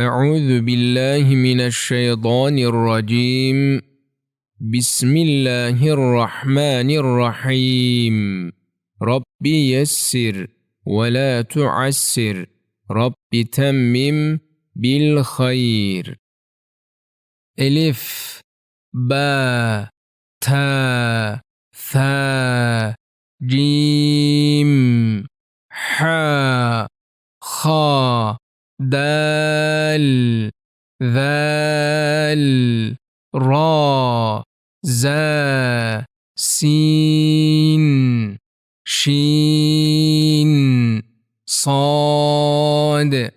أعوذ بالله من الشيطان الرجيم. بسم الله الرحمن الرحيم. رب يسر ولا تعسر. رب تمم بالخير. ألف با تا ثا جيم. حا خا دال ذال را زا سين شين صاد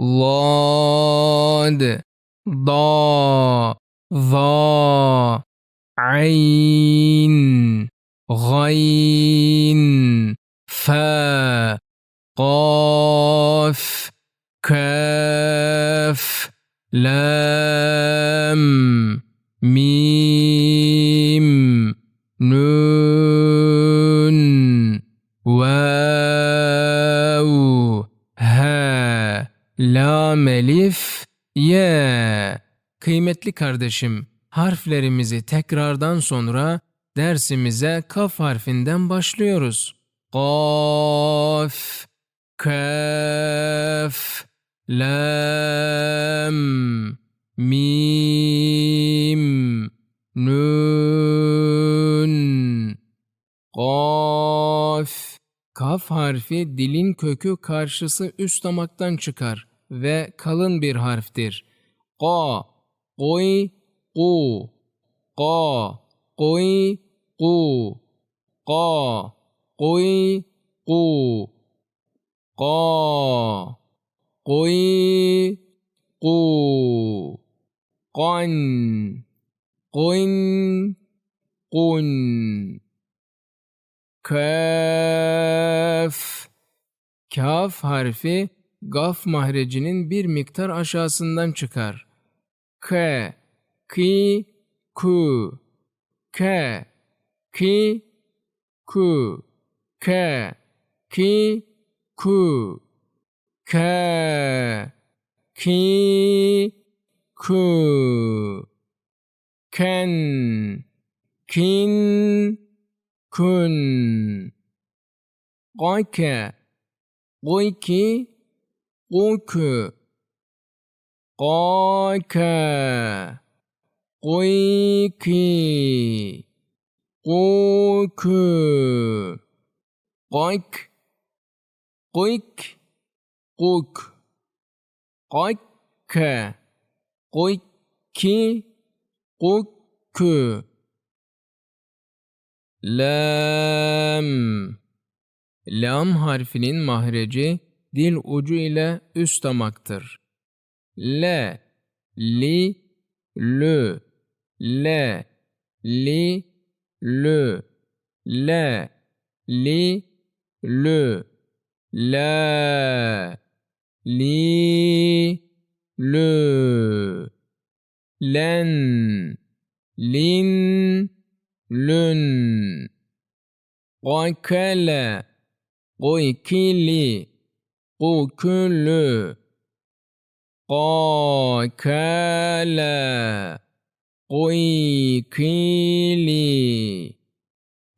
ضاد ضا ظا عين غين Mim Nun Vav Ha Lam Elif Ye Kıymetli kardeşim, harflerimizi tekrardan sonra dersimize kaf harfinden başlıyoruz. Kaf, kaf, lam, mim. Kaf harfi dilin kökü karşısı üst damaktan çıkar ve kalın bir harftir. Ka, koy, ku, ka, koy, ku, ka, koy, ku, ka, koy, ku, kan, kun, kun. Kaf. Kaf harfi gaf mahrecinin bir miktar aşağısından çıkar. K, ki, ku, k, ki, ku, k, ki, ku, k, ki, ku, ken, kin, kun qoyka qo'yki qo'yku qoyka qo'yki qo'yku qoyk qo'yk qo'yk qoyka qo'yki qo'yku Lam. Lam harfinin mahreci dil ucu ile üst damaktır. Le, li, lü, le, li, lü, le, li, lü, la, li, lü, len, lin, lün Qoykele Qoykülü Qoykele Qoykili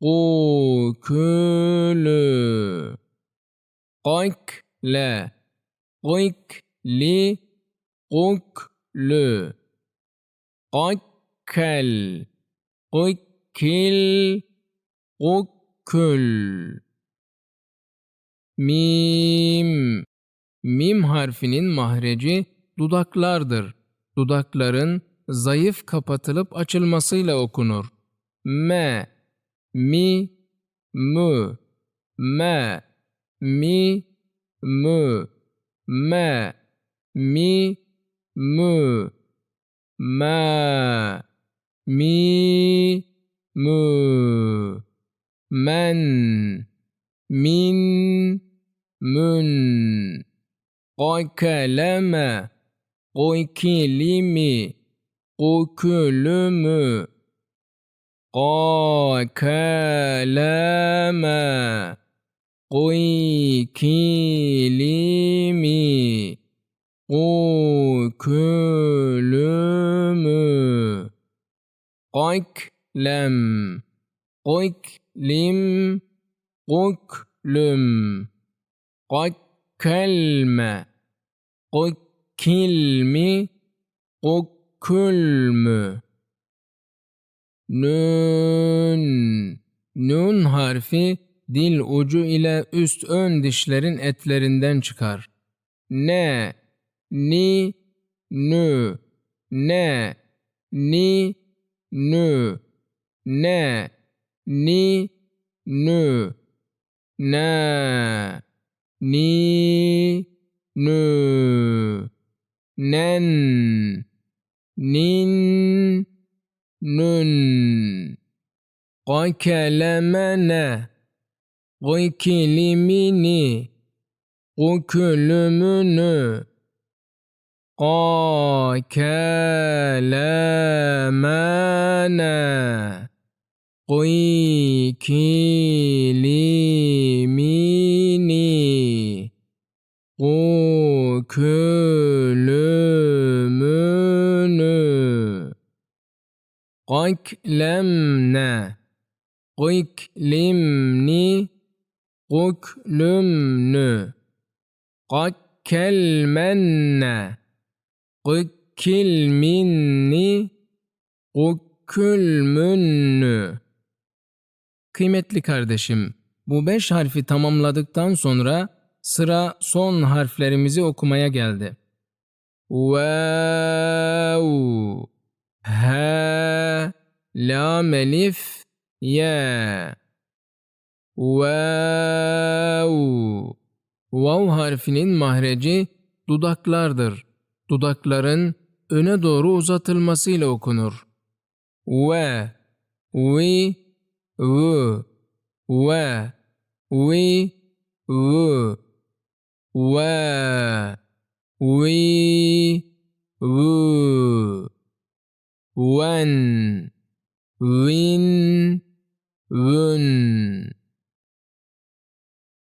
Qoykülü Qoykle Qoykli Qoyklü Qoykel Qoyk kil ukül mim. Mim harfinin mahreci dudaklardır. Dudakların zayıf kapatılıp açılmasıyla okunur. Me mi. Mü. Me mi. Mü. Me mi. Mü. Ma mi. Mü. Men. Min mün. Koykeleme Koykilimi Koykülümü Koykeleme Koykilimi Koykülümü Koyklem Koyklim Koyklüm Kakkelme, kokkilmi, kokkülmü. Nün. Nün harfi dil ucu ile üst ön dişlerin etlerinden çıkar. Ne, ni, nü, ne, ni, nü, ne, ni, nü, ne ni, nü, nen, nin, nun. Qakalemene, Qikilimini, Qukülümünü, Qakalemene, Qikilimini, Qukülümünü, Qaklemne, Qiklimni, Quklümnü, Qakkelmenne, Qukkilminni, Qukkülmünnü. Kıymetli kardeşim, bu beş harfi tamamladıktan sonra sıra son harflerimizi okumaya geldi. Vav, ha, lam elif, ya. Vav. Vav harfinin mahreci dudaklardır. Dudakların öne doğru uzatılmasıyla okunur. Ve, vi, v, ve, vi, v, ve, vi, v, wen, win, vün.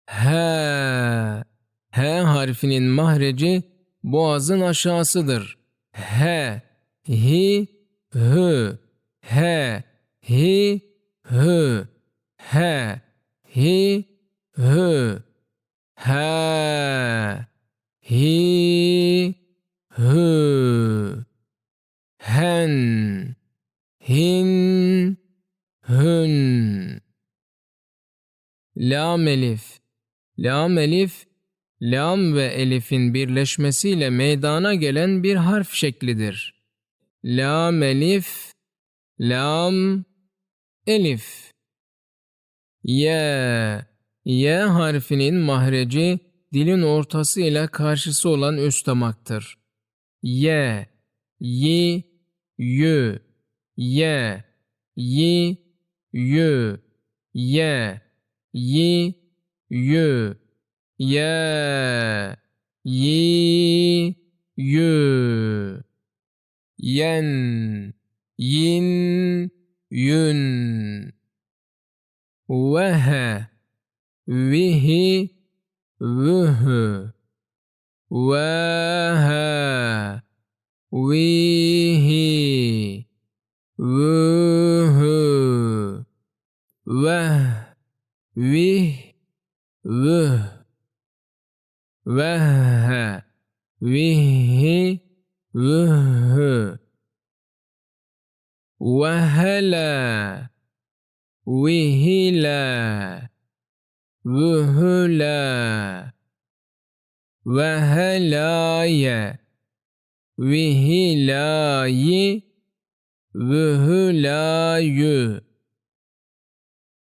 He. He harfinin mahreci boğazın aşağısıdır. He, hi, hü. He, hi, hü. He, hi, hü. He, Lam elif. Lam elif, lam ve elifin birleşmesiyle meydana gelen bir harf şeklidir. Lam elif, lam, elif. Ye, ye harfinin mahreci dilin ortası ile karşısı olan üst damaktır. Ye, yi, yü, ye, yi, yü, ye, yi, yü, ye, yi, yü, yen, yin, yün, vehe, vihi, vühü, vehe, vihi, vühü, vih, vüh, veh, vihi, vühü, vehele, vihile, vühüle, vehelaye, vihilayi, vühülayü,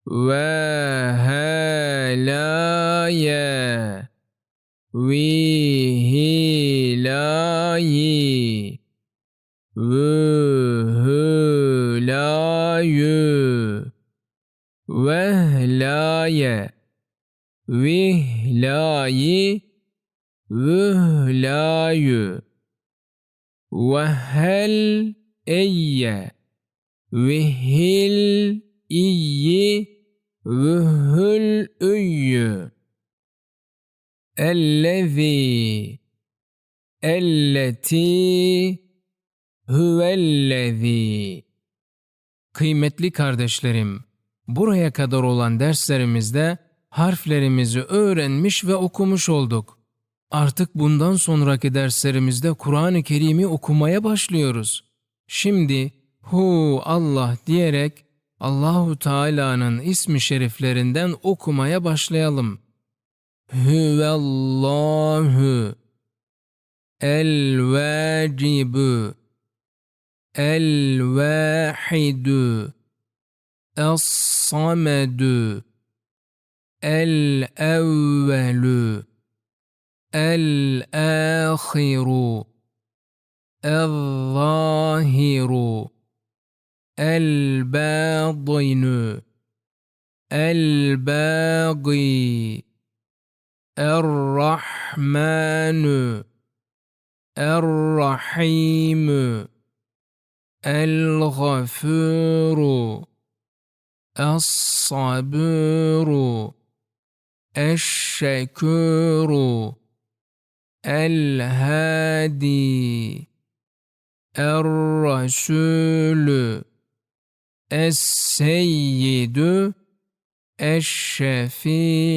وهلايا وهلاي وهلاي وهلاي وهلاي وهلاي وهل إيه وهل إيه vühül üyyü, ellezî, elleti huvellezi. Kıymetli kardeşlerim, buraya kadar olan derslerimizde harflerimizi öğrenmiş ve okumuş olduk. Artık bundan sonraki derslerimizde Kur'an-ı Kerim'i okumaya başlıyoruz. Şimdi hu Allah diyerek Allahu Teala'nın ismi şeriflerinden okumaya başlayalım. Hüvellahu El-Vacibü El-Vahidü Es-Samedü El-Evvelü El-Ahiru El-Zahiru الباطن. الباغي الرحمن. الرحيم. الغفور. الصبور. الشكور. الهادي. الرسول. Es-seyyidü eş-şefi'u.